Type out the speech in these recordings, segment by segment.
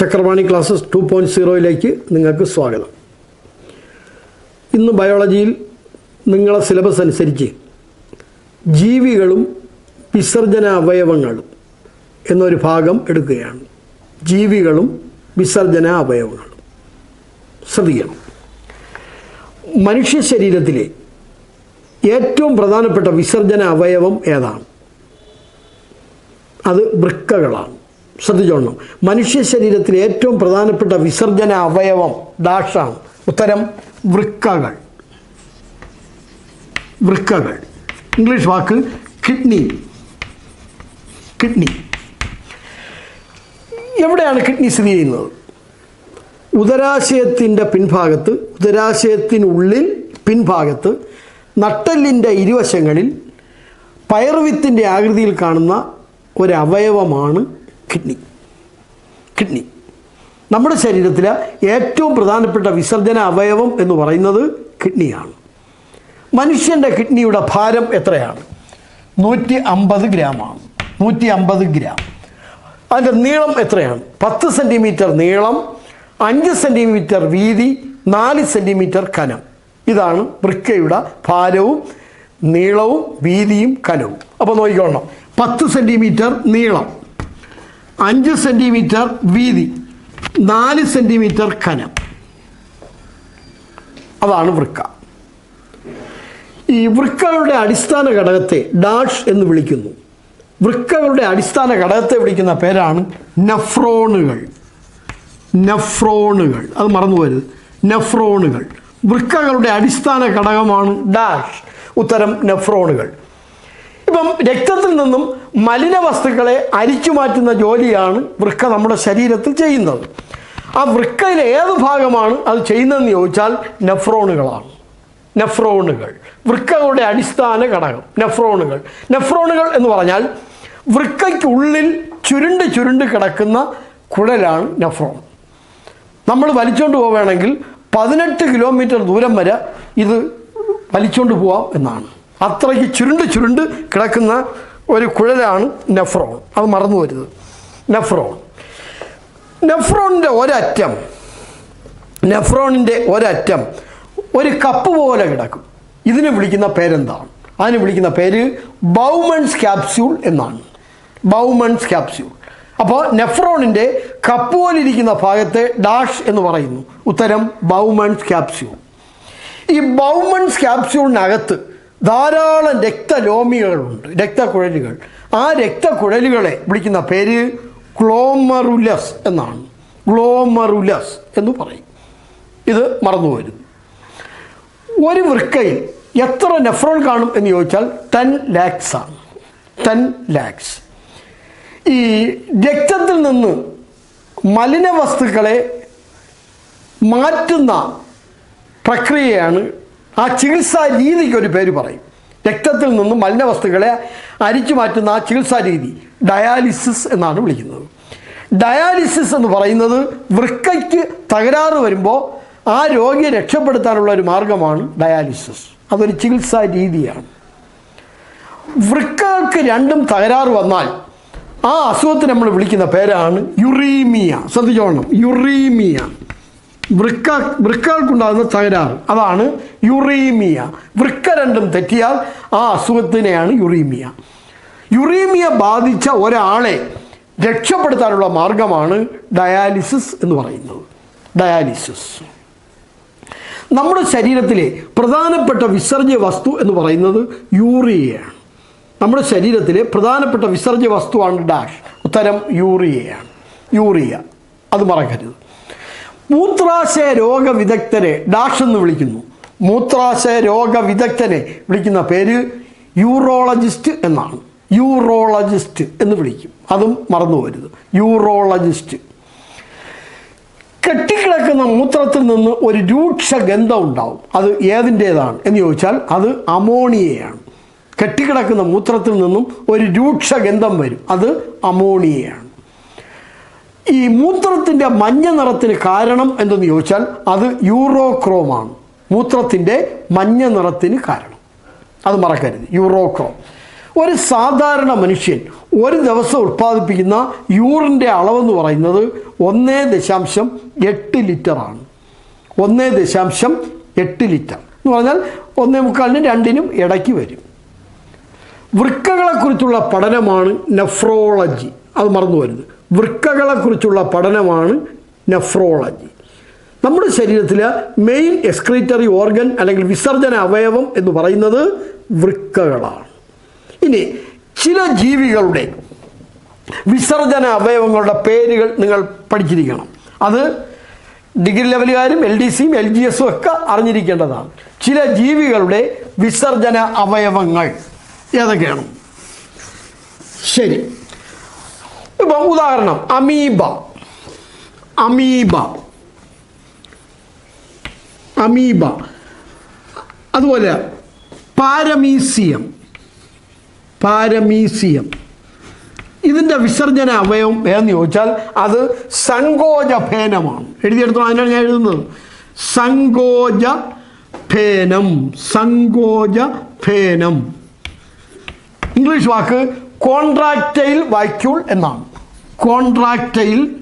Chakravani classes two point സീറോയിലേക്ക് നിങ്ങൾക്ക് സ്വാഗതം. ഇന്ന് ബയോളജിയിൽ നിങ്ങളെ സിലബസ് അനുസരിച്ച് ജീവികളും വിസർജന അവയവങ്ങളും എന്നൊരു ഭാഗം എടുക്കുകയാണ്. ജീവികളും വിസർജന അവയവങ്ങളും ശ്രദ്ധിക്കണം. മനുഷ്യ ശരീരത്തിലെ ഏറ്റവും പ്രധാനപ്പെട്ട വിസർജന അവയവം ഏതാണ്? അത് വൃക്കകളാണ്. ശ്രദ്ധിച്ചോണം മനുഷ്യ ശരീരത്തിലെ ഏറ്റവും പ്രധാനപ്പെട്ട വിസർജന അവയവം ഡാഷാണ് ഉത്തരം വൃക്കകൾ. വൃക്കകൾ. ഇംഗ്ലീഷ് വാക്ക് കിഡ്നി. കിഡ്നി. എവിടെയാണ് കിഡ്നി സ്ഥിതി ചെയ്യുന്നത്? ഉദരാശയത്തിന്റെ പിൻഭാഗത്ത് ഉദരാശയത്തിനുള്ളിൽ പിൻഭാഗത്ത് നട്ടെല്ലിന്റെ ഇരുവശങ്ങളിൽ പയറുവിത്തിന്റെ ആകൃതിയിൽ കാണുന്ന ഒരവയവമാണ് കിഡ്നി. കിഡ്നി. നമ്മുടെ ശരീരത്തിലെ ഏറ്റവും പ്രധാനപ്പെട്ട വിസർജന അവയവം എന്ന് പറയുന്നത് കിഡ്നിയാണ്. മനുഷ്യന്റെ കിഡ്നിയുടെ ഭാരം എത്രയാണ്? നൂറ്റി അമ്പത് ഗ്രാമാണ്. നൂറ്റി അമ്പത് ഗ്രാം. അതിന്റെ നീളം എത്രയാണ്? പത്ത് സെന്റിമീറ്റർ നീളം അഞ്ച് സെന്റിമീറ്റർ വീതി നാല് സെന്റിമീറ്റർ കനം. ഇതാണ് വൃക്കയുടെ ഭാരവും നീളവും വീതിയും കനവും. അപ്പോൾ നോക്കിക്കോണം. പത്ത് സെന്റിമീറ്റർ നീളം. അഞ്ച് സെന്റിമീറ്റർ വീതി നാല് സെന്റിമീറ്റർ കനം. അതാണ് വൃക്ക. ഈ വൃക്കകളുടെ അടിസ്ഥാന ഘടകത്തെ ഡാഷ് എന്ന് വിളിക്കുന്നു. വൃക്കകളുടെ അടിസ്ഥാന ഘടകത്തെ വിളിക്കുന്ന പേരാണ് നഫ്രോണുകൾ. നഫ്രോണുകൾ. അത് മറന്നു പോരുത് നഫ്രോണുകൾ. വൃക്കകളുടെ അടിസ്ഥാന ഘടകമാണ് ഡാഷ്. ഉത്തരം നഫ്രോണുകൾ. ഇപ്പം രക്തത്തിൽ നിന്നും മലിന വസ്തുക്കളെ അരിച്ചു മാറ്റുന്ന ജോലിയാണ് വൃക്ക നമ്മുടെ ശരീരത്തിൽ ചെയ്യുന്നത്. ആ വൃക്കയിലെ ഏത് ഭാഗമാണ് അത് ചെയ്യുന്നതെന്ന് ചോദിച്ചാൽ നെഫ്രോണുകളാണ്. നെഫ്രോണുകൾ. വൃക്കകളുടെ അടിസ്ഥാന ഘടകം നെഫ്രോണുകൾ. നെഫ്രോണുകൾ എന്ന് പറഞ്ഞാൽ വൃക്കയ്ക്കുള്ളിൽ ചുരുണ്ട് ചുരുണ്ട് കിടക്കുന്ന കുഴലാണ് നെഫ്രോൺ. നമ്മൾ വലിച്ചുകൊണ്ട് പോവുകയാണെങ്കിൽ പതിനെട്ട് കിലോമീറ്റർ ദൂരം വരെ ഇത് വലിച്ചുകൊണ്ട് പോവാം എന്നാണ്. അത്രയ്ക്ക് ചുരുണ്ട് ചുരുണ്ട് കിടക്കുന്ന ഒരു കുഴലാണ് നെഫ്രോൺ. അത് മറന്നു വരുന്നത് നെഫ്രോൺ. നെഫ്രോണിന്റെ ഒരറ്റം നെഫ്രോണിന്റെ ഒരറ്റം ഒരു കപ്പ് പോലെ കിടക്കും. ഇതിനെ വിളിക്കുന്ന പേരെന്താണ്? അതിന് വിളിക്കുന്ന പേര് ബൗമൺസ് ക്യാപ്സ്യൂൾ എന്നാണ്. Bowman's capsule. അപ്പോൾ നെഫ്രോണിന്റെ കപ്പ് പോലെ ഇരിക്കുന്ന ഭാഗത്തെ ഡാഷ് എന്ന് പറയുന്നു. ഉത്തരം ബൗമൺസ് ക്യാപ്സ്യൂൾ. ഈ ബൗമൺസ് ക്യാപ്സ്യൂളിനകത്ത് ധാരാളം രക്തലോമികളുണ്ട് രക്തക്കുഴലുകൾ. ആ രക്തക്കുഴലുകളെ വിളിക്കുന്ന പേര് ക്ലോമറുലസ് എന്നാണ്. ഗ്ലോമറുലസ് എന്ന് പറയും. ഇത് മറന്നു വരുന്നു ഒരു വൃക്കയിൽ എത്ര നെഫ്രോൺ കാണും എന്ന് ചോദിച്ചാൽ ടെൻ ലാക്സ് ആണ്. ടെൻ ലാക്സ്. ഈ രക്തത്തിൽ നിന്ന് മലിന വസ്തുക്കളെ മാറ്റുന്ന പ്രക്രിയയാണ് ആ ചികിത്സാ രീതിക്ക് ഒരു പേര് പറയും. രക്തത്തിൽ നിന്നും മലിന വസ്തുക്കളെ അരിച്ചു മാറ്റുന്ന ആ ചികിത്സാ രീതി ഡയാലിസിസ് എന്നാണ് വിളിക്കുന്നത്. ഡയാലിസിസ് എന്ന് പറയുന്നത് വൃക്കയ്ക്ക് തകരാറ് വരുമ്പോൾ ആ രോഗിയെ രക്ഷപ്പെടുത്താനുള്ള ഒരു മാർഗമാണ് ഡയാലിസിസ്. അതൊരു ചികിത്സാ രീതിയാണ്. വൃക്കകൾക്ക് രണ്ടും തകരാറ് വന്നാൽ ആ അസുഖത്തിന് നമ്മൾ വിളിക്കുന്ന പേരാണ് യുറീമിയ. ശ്രദ്ധിച്ചോണം യുറീമിയ. വൃക്ക വൃക്കകൾക്കുണ്ടാകുന്ന തകരാറ് അതാണ് യുറീമിയ. വൃക്ക രണ്ടും തെറ്റിയാൽ ആ അസുഖത്തിനെയാണ് യുറീമിയ. യുറീമിയ ബാധിച്ച ഒരാളെ രക്ഷപ്പെടുത്താനുള്ള മാർഗമാണ് ഡയാലിസിസ് എന്ന് പറയുന്നത്. ഡയാലിസിസ്. നമ്മുടെ ശരീരത്തിലെ പ്രധാനപ്പെട്ട വിസർജ്യ വസ്തു എന്ന് പറയുന്നത് യൂറിയയാണ് നമ്മുടെ ശരീരത്തിലെ പ്രധാനപ്പെട്ട വിസർജ്യ വസ്തുവാണ് ഡാഷ്. ഉത്തരം യൂറിയയാണ് യൂറിയ. അത് മറക്കരുത്. മൂത്രാശയ രോഗവിദഗ്ധരെ ഡാഷ് എന്ന് വിളിക്കുന്നു. മൂത്രാശയ രോഗവിദഗ്ധനെ വിളിക്കുന്ന പേര് യൂറോളജിസ്റ്റ് എന്നാണ്. യൂറോളജിസ്റ്റ് എന്ന് വിളിക്കും. അതും മറന്നു പോരുത്. യൂറോളജിസ്റ്റ്. കെട്ടിക്കിടക്കുന്ന മൂത്രത്തിൽ നിന്ന് ഒരു രൂക്ഷ ഗന്ധം ഉണ്ടാവും. അത് ഏതിന്റേതാണ് എന്ന് ചോദിച്ചാൽ അത് അമോണിയയാണ്. കെട്ടിക്കിടക്കുന്ന മൂത്രത്തിൽ നിന്നും ഒരു രൂക്ഷ ഗന്ധം വരും. അത് അമോണിയയാണ്. ഈ മൂത്രത്തിന്റെ മഞ്ഞ നിറത്തിന് കാരണം എന്തെന്ന് ചോദിച്ചാൽ അത് യൂറോക്രോമാണ് മൂത്രത്തിന്റെ മഞ്ഞ നിറത്തിന് കാരണം. അത് മറക്കരുത്. യൂറോക്രോം. ഒരു സാധാരണ മനുഷ്യൻ ഒരു ദിവസം ഉൽപ്പാദിപ്പിക്കുന്ന യൂറിന്റെ അളവെന്ന് പറയുന്നത് ഒന്നേ ദശാംശം എട്ട് ലിറ്ററാണ് ഒന്നേ ദശാംശം എട്ട് ലിറ്റർ. എന്ന് പറഞ്ഞാൽ ഒന്നേ മുക്കാലിനും രണ്ടിനും ഇടയ്ക്ക് വരും. വൃക്കകളെക്കുറിച്ചുള്ള പഠനമാണ് നെഫ്രോളജി. അത് മറന്നു വരുന്നത് വൃക്കകളെക്കുറിച്ചുള്ള പഠനമാണ് നെഫ്രോളജി. നമ്മുടെ ശരീരത്തിലെ മെയിൻ എക്സ്ക്രീറ്ററി ഓർഗൻ അല്ലെങ്കിൽ വിസർജന അവയവം എന്ന് പറയുന്നത് വൃക്കകളാണ്. ഇനി ചില ജീവികളുടെ വിസർജന അവയവങ്ങളുടെ പേരുകൾ നിങ്ങൾ പഠിച്ചിരിക്കണം. അത് ഡിഗ്രി ലെവലുകാരും എൽ ഡി സിയും എൽ ജി എസും ഒക്കെ അറിഞ്ഞിരിക്കേണ്ടതാണ്. ചില ജീവികളുടെ വിസർജന അവയവങ്ങൾ ഏതൊക്കെയാണ്? ശരി. ഇപ്പം ഉദാഹരണം അമീബ. അമീബ. അമീബ. അതുപോലെ പാരമീസിയം. പാരമീസിയം. ഇതിന്റെ വിസർജന അവയവം ഏതെന്ന് ചോദിച്ചാൽ അത് സങ്കോചഫേനമാണ് എഴുതിയെടുത്തോ അതിനാണ് ഞാൻ എഴുതുന്നത്. സങ്കോച ഭേനം സങ്കോച ഭേനം ഇംഗ്ലീഷ് വാക്ക് കോൺട്രാക്റ്റൈൽ വാക്യൂൾ എന്നാണ്. കോൺട്രാക്റ്റൈൽ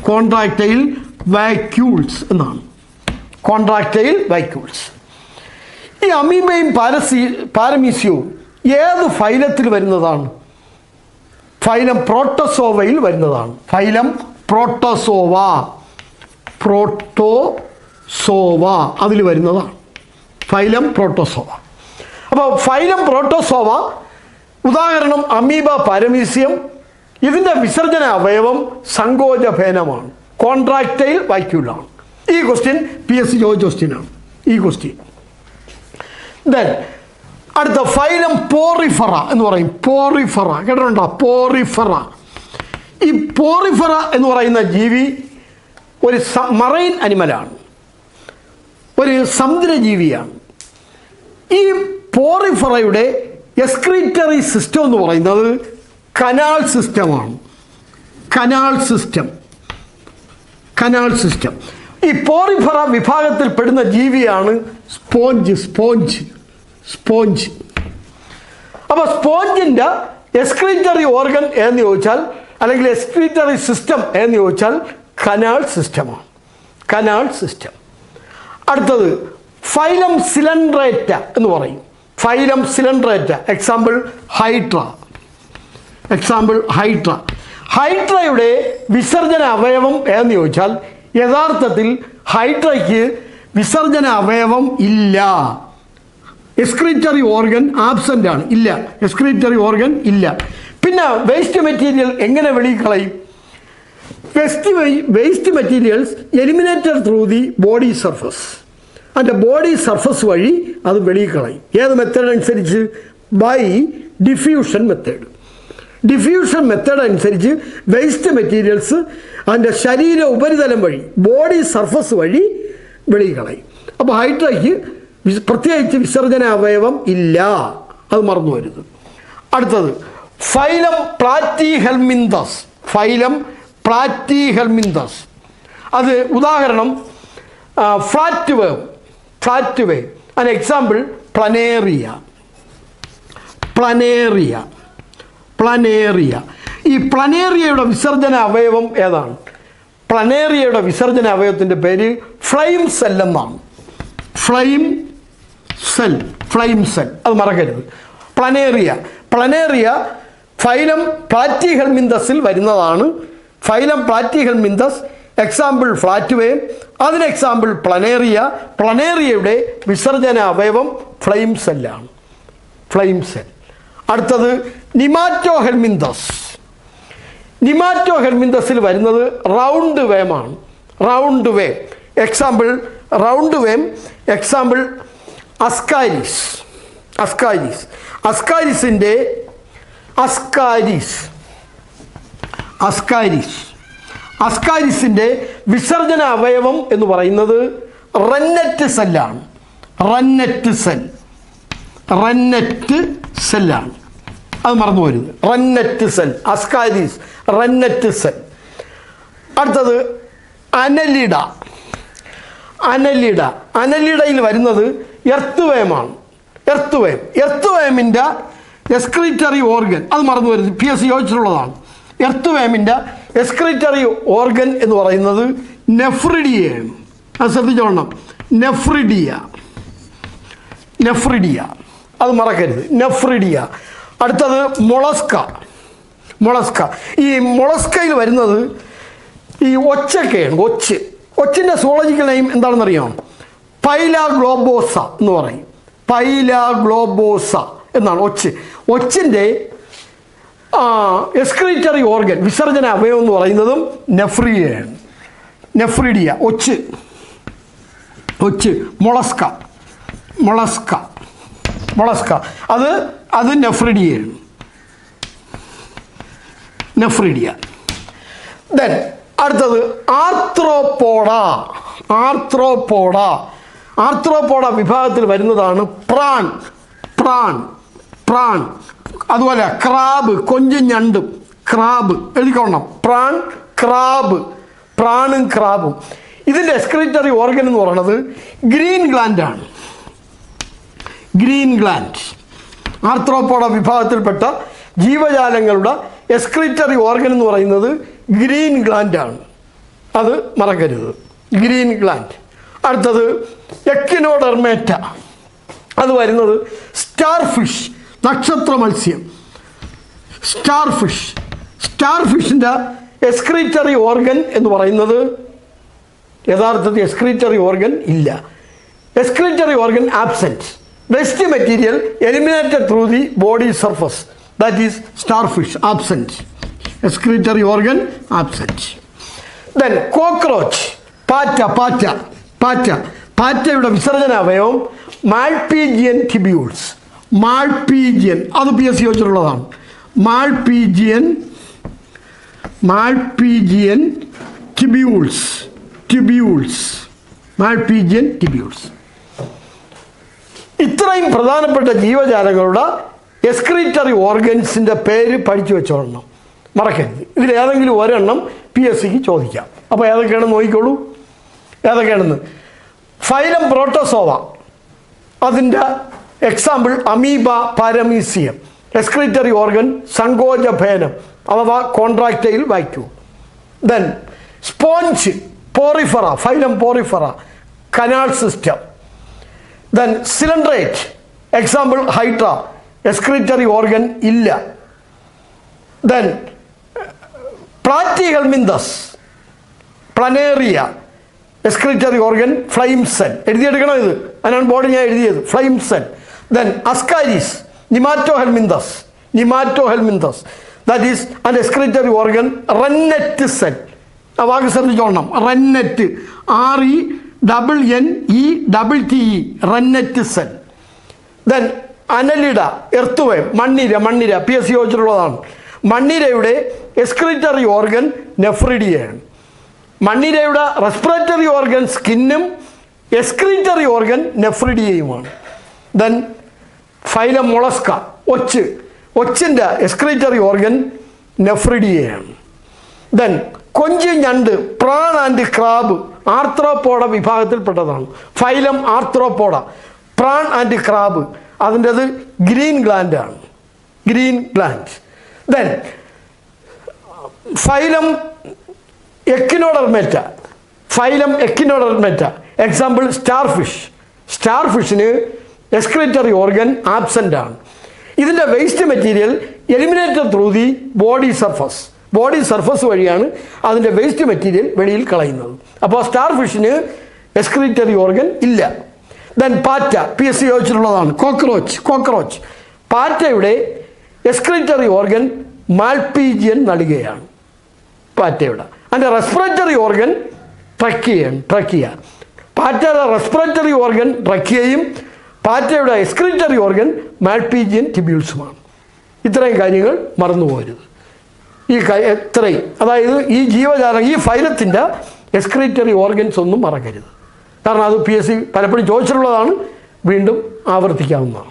കോൺട്രാക്റ്റൈൽ വാക്യൂൾസ് എന്നാണ്. കോൺട്രാക്റ്റൈൽ വാക്യൂൾസ് ഈ അമീബയും പാരസി പാരമീസ്യവും ഏത് ഫൈലത്തിൽ വരുന്നതാണ്? ഫൈലം പ്രോട്ടോസോവയിൽ വരുന്നതാണ്. Phylum protozoa. പ്രോട്ടോസോവ അതിൽ വരുന്നതാണ്. Phylum protozoa. അപ്പോൾ ഫൈലം പ്രോട്ടോസോവ ഉദാഹരണം അമീബ പാരമീസ്യം. ഇതിന്റെ വിസർജന അവയവം സങ്കോചഭേനമാണ് കോൺട്രാക്റ്റൈൽ വാക്യൂളാണ് ഈ ക്വസ്റ്റ്യൻ പി എസ് സി ചോദിച്ച ക്വസ്റ്റ്യനാണ് ഈ ക്വസ്റ്റ്യൻ ദെൻ അടുത്ത ഫൈലം പോറിഫറ എന്ന് പറയും. പോറിഫറ. കേട്ടിട്ടുണ്ടോ? പോറിഫറ. ഈ പോറിഫറ എന്ന് പറയുന്ന ജീവി ഒരു മറൈൻ അനിമലാണ്. ഒരു സമുദ്രജീവിയാണ്. ഈ പോറിഫറയുടെ എക്സ്ക്രീറ്ററി സിസ്റ്റം എന്ന് പറയുന്നത് കനാൽ സിസ്റ്റമാണ്. Canal system. Canal system. ഈ പോറിഫറ വിഭാഗത്തിൽ പെടുന്ന ജീവിയാണ് സ്പോഞ്ച് സ്പോഞ്ച് സ്പോഞ്ച്. അപ്പോൾ സ്പോഞ്ചിന്റെ എസ്ക്രീറ്ററി ഓർഗൻ എന്ന് ചോദിച്ചാൽ അല്ലെങ്കിൽ എസ്ക്രീറ്ററി സിസ്റ്റം എന്ന് ചോദിച്ചാൽ കനാൽ സിസ്റ്റമാണ്. Canal system. അടുത്തത് ഫൈലം സിലൻഡ്രേറ്റ എന്ന് പറയും. Phylum Coelenterata example Hydra example Hydra ഹൈട്രയുടെ വിസർജന അവയവം എന്ന് ചോദിച്ചാൽ യഥാർത്ഥത്തിൽ ഹൈട്രയ്ക്ക് വിസർജന അവയവം ഇല്ല. എസ്ക്രീറ്ററി ഓർഗൻ ആബ്സെന്റ് ആണ്. ഇല്ല. എസ്ക്രീറ്ററി ഓർഗൻ ഇല്ല. പിന്നെ വേസ്റ്റ് മെറ്റീരിയൽ എങ്ങനെ വെളിയിൽ കളയും waste materials eliminated through the body surface അതിന്റെ ബോഡി സർഫസ് വഴി അത് വെളിയിൽ കളയും. ഏത് മെത്തേഡ് അനുസരിച്ച്? By diffusion method diffusion method അനുസരിച്ച് വേസ്റ്റ് മെറ്റീരിയൽസ് അതിന്റെ ശരീര ഉപരിതലം വഴി ബോഡി സർഫസ് വഴി വെളിയിൽ കളയും. അപ്പോൾ ഹൈഡ്രയ്ക്ക് പ്രത്യേകിച്ച് വിസർജന അവയവം ഇല്ല. അത് മറന്നു വരുത് അടുത്തത് phylum platyhelminthes phylum platyhelminthes അത് ഉദാഹരണം ഫ്ലാറ്റ് വേവ് വേവ് അതിന് എക്സാമ്പിൾ പ്ലനേറിയ പ്ലനേറിയ പ്ലനേറിയ ഈ പ്ലനേറിയയുടെ വിസർജന അവയവം ഏതാണ്? പ്ലനേറിയയുടെ വിസർജന അവയവത്തിന്റെ പേര് ഫ്ലൈം സെൽ എന്നാണ്. Flame cell flame cell. അത് മറക്കരുത്. പ്ലനേറിയ പ്ലനേറിയ ഫൈലം പ്ലാറ്റിഹെൽമിന്തസിൽ വരുന്നതാണ്. Phylum platyhelminthes example flat wave അതിന് എക്സാമ്പിൾ പ്ലനേറിയ പ്ലനേറിയയുടെ വിസർജന അവയവം ഫ്ലെയിം സെല്ലാണ് ഫ്ലെയിം സെൽ അടുത്തത് നിമാറ്റോ ഹെൽമിന്തസ് നിമാറ്റോ ഹെൽമിന്തസിൽ വരുന്നത് round വേമാണ് round worm example round worm example Ascaris Ascaris അസ്കാരിസിന്റെ Ascaris Ascaris അസ്കാരിസിന്റെ വിസർജന അവയവം എന്ന് പറയുന്നത് റന്നറ്റ് സെല്ലാണ്. റന്നറ്റ് സെൽ. റന്നറ്റ് സെല്ലാണ്. അത് മറന്നു പോരുത്. Renette cell. Ascaris renette cell. അടുത്തത് അനലിഡ. അനലിഡ. അനലിഡയിൽ വരുന്നത് earth വേമാണ് earth worm earth excretory organ. അത് മറന്നു വരുന്നത് പി എസ് സി ചോദിച്ചിട്ടുള്ളതാണ്. എർത്ത് വേമിന്റെ എക്സ്ക്രിറ്ററി ഓർഗൻ എന്ന് പറയുന്നത് നെഫ്രിഡിയയാണ് അത് ശ്രദ്ധിച്ചോളണം. നെഫ്രിഡിയ നെഫ്രിഡിയ അത് മറക്കരുത്. നെഫ്രിഡിയ അടുത്തത് മൊളസ്ക മൊളസ്ക ഈ മൊളസ്കയിൽ വരുന്നത് ഈ ഒച്ചക്കയാണ് ഒച്ച്. ഒച്ചിന്റെ സോളജിക്കൽ നെയിം എന്താണെന്നറിയോ? പൈല ഗ്ലോബോസ എന്ന് പറയും. പൈല ഗ്ലോബോസ എന്നാണ് ഒച്ച്. ഒച്ചിന്റെ എക്സ്ക്രീറ്ററി ഓർഗൻ വിസർജന അവയവം എന്ന് പറയുന്നതും നെഫ്രിയ നെഫ്രിഡിയ ഒച്ച്. ഒച്ച് മൊളസ്ക മൊളസ്ക മൊളസ്ക അത് അത് നെഫ്രിഡിയ നെഫ്രിഡിയ ദെൻ അടുത്തത് ആർത്രോപോഡ ആർത്രോപോഡ ആർത്രോപോഡ വിഭാഗത്തിൽ വരുന്നതാണ് പ്രാൺ. പ്രാൺ. പ്രാൺ. അതുപോലെ ക്രാബ് കൊഞ്ചും ഞണ്ടും ക്രാബ് എഴുതിക്കോണം. പ്രാൺ ക്രാബ് പ്രാണും ക്രാബും. ഇതിന്റെ എക്സ്ക്രീറ്ററി ഓർഗൻ എന്ന് പറയുന്നത് ഗ്രീൻ ഗ്ലാൻഡ് ആണ് ഗ്രീൻ ഗ്ലാൻഡ് ആർത്രോപോഡ വിഭാഗത്തിൽപ്പെട്ട ജീവജാലങ്ങളുടെ എക്സ്ക്രീറ്ററി ഓർഗൻ എന്ന് പറയുന്നത് ഗ്രീൻ ഗ്ലാൻഡ് ആണ് അത് മറക്കരുത്. ഗ്രീൻ ഗ്ലാൻഡ് അടുത്തത് എക്കിനോഡർമേറ്റ അത് വരുന്നത് സ്റ്റാർ ഫിഷ് നക്ഷത്ര മത്സ്യം. സ്റ്റാർ ഫിഷ് സ്റ്റാർ ഫിഷിന്റെ എക്സ്ക്രീറ്ററി ഓർഗൻ എന്ന് പറയുന്നത് യഥാർത്ഥത്തിൽ എക്സ്ക്രീറ്ററി ഓർഗൻ ഇല്ല. Excretory organ absent waste material eliminated through the body surface that is starfish absent excretory organ absent then cockroach പാറ്റ പാറ്റ പാറ്റ പാറ്റയുടെ വിസർജന അവയവം മാൾപീജിയൻ ടിബ്യൂൾസ് മാൾപീജിയൻ. അത് പി എസ് സി വെച്ചിട്ടുള്ളതാണ് malpighian malpighian tubules tubules malpighian tubules ഇത്രയും പ്രധാനപ്പെട്ട ജീവജാലങ്ങളുടെ എക്സ്ക്രീറ്ററി ഓർഗൻസിന്റെ പേര് പഠിച്ചു വെച്ചോളണം. മറക്കരുത്. ഇതിൽ ഏതെങ്കിലും ഒരെണ്ണം പി എസ് സിക്ക് ചോദിക്കാം. അപ്പോൾ ഏതൊക്കെയാണെന്ന് നോക്കിക്കോളൂ. ഏതൊക്കെയാണെന്ന്? Phylum protozoa. അതിന്റെ example amoeba paramecium excretory organ സങ്കോചഭേനം അഥവാ കോൺട്രാക്റ്റൈൽ വായിക്കൂ then sponge porifera phylum porifera canal system then coelenterate example hydra excretory organ ഇല്ല. Then platyhelminthes planaria excretory organ flame cells എഴുതിയെടുക്കണം ഇത്? അതിനാണ് ബോർഡിൽ ഞാൻ എഴുതിയത്. Flame nematohelminthes nematohelminthes that is and excretory organ renette cell ആ വാക്ക് ശ്രദ്ധിച്ചോളണം. Renette R E double N E double T E renette cell then annelida earthworm മണ്ണിര മണ്ണിര P S C ചോദിച്ചിട്ടുള്ളതാണ്. മണ്ണിരയുടെ എക്സ്ക്രിറ്ററി ഓർഗൻ നെഫ്രിഡിയാണ് മണ്ണിരയുടെ റെസ്പിറേറ്ററി ഓർഗൻ സ്കിന്നും excretory organ നെഫ്രിഡിയയുമാണ് ദെൻ ഫൈലം മുളസ്ക ഒച്ച്. ഒച്ചിന്റെ എക്സ്ക്രീറ്ററി ഓർഗൻ നെഫ്രിഡിയയാണ് ദെൻ കൊഞ്ച് ഞണ്ട് prawn and crab ആർത്രോപോഡ വിഭാഗത്തിൽപ്പെട്ടതാണ്. Phylum arthropoda prawn and crab. അതിന്റെത് green gland ആണ്. Green gland. Then phylum echinodermata phylum echinodermata example star fish star ഫിഷിന് excretory organ absent ആണ്. ഇതിന്റെ waste material eliminated through the body surface body surface വഴിയാണ് അതിന്റെ waste material വെളിയിൽ കളയുന്നത്. അപ്പോൾ star ഫിഷിന് excretory organ ഇല്ല. ദെൻ പാറ്റ പി എസ് സി ചോദിച്ചിട്ടുള്ളതാണ് കോക്രോച്ച് കോക്രോച്ച് പാറ്റയുടെ എക്സ്ക്രീറ്ററി ഓർഗൻ മാൽപീജിയൻ നൽകുകയാണ് പാറ്റയുടെ. അതിന്റെ റെസ്പിറേറ്ററി ഓർഗൻ ട്രക്കിയാണ് ട്രക്കിയ പാറ്റയുടെ റെസ്പിറേറ്ററി ഓർഗൻ ട്രക്കിയയും പാറ്റയുടെ എക്സ്ക്രിറ്ററി ഓർഗൻ മാൽപീജിയൻ ടിബ്യൂൾസുമാണ് ഇത്രയും കാര്യങ്ങൾ മറന്നു പോകരുത്. ഈ എത്രയും അതായത് ഈ ജീവജാലം ഈ ഫൈലത്തിന്റെ എക്സ്ക്രിറ്ററി ഓർഗൻസ് ഒന്നും മറക്കരുത്. കാരണം അത് പി എസ് സി പലപ്പോഴും ചോദിച്ചിട്ടുള്ളതാണ്. വീണ്ടും ആവർത്തിക്കാവുന്നതാണ്.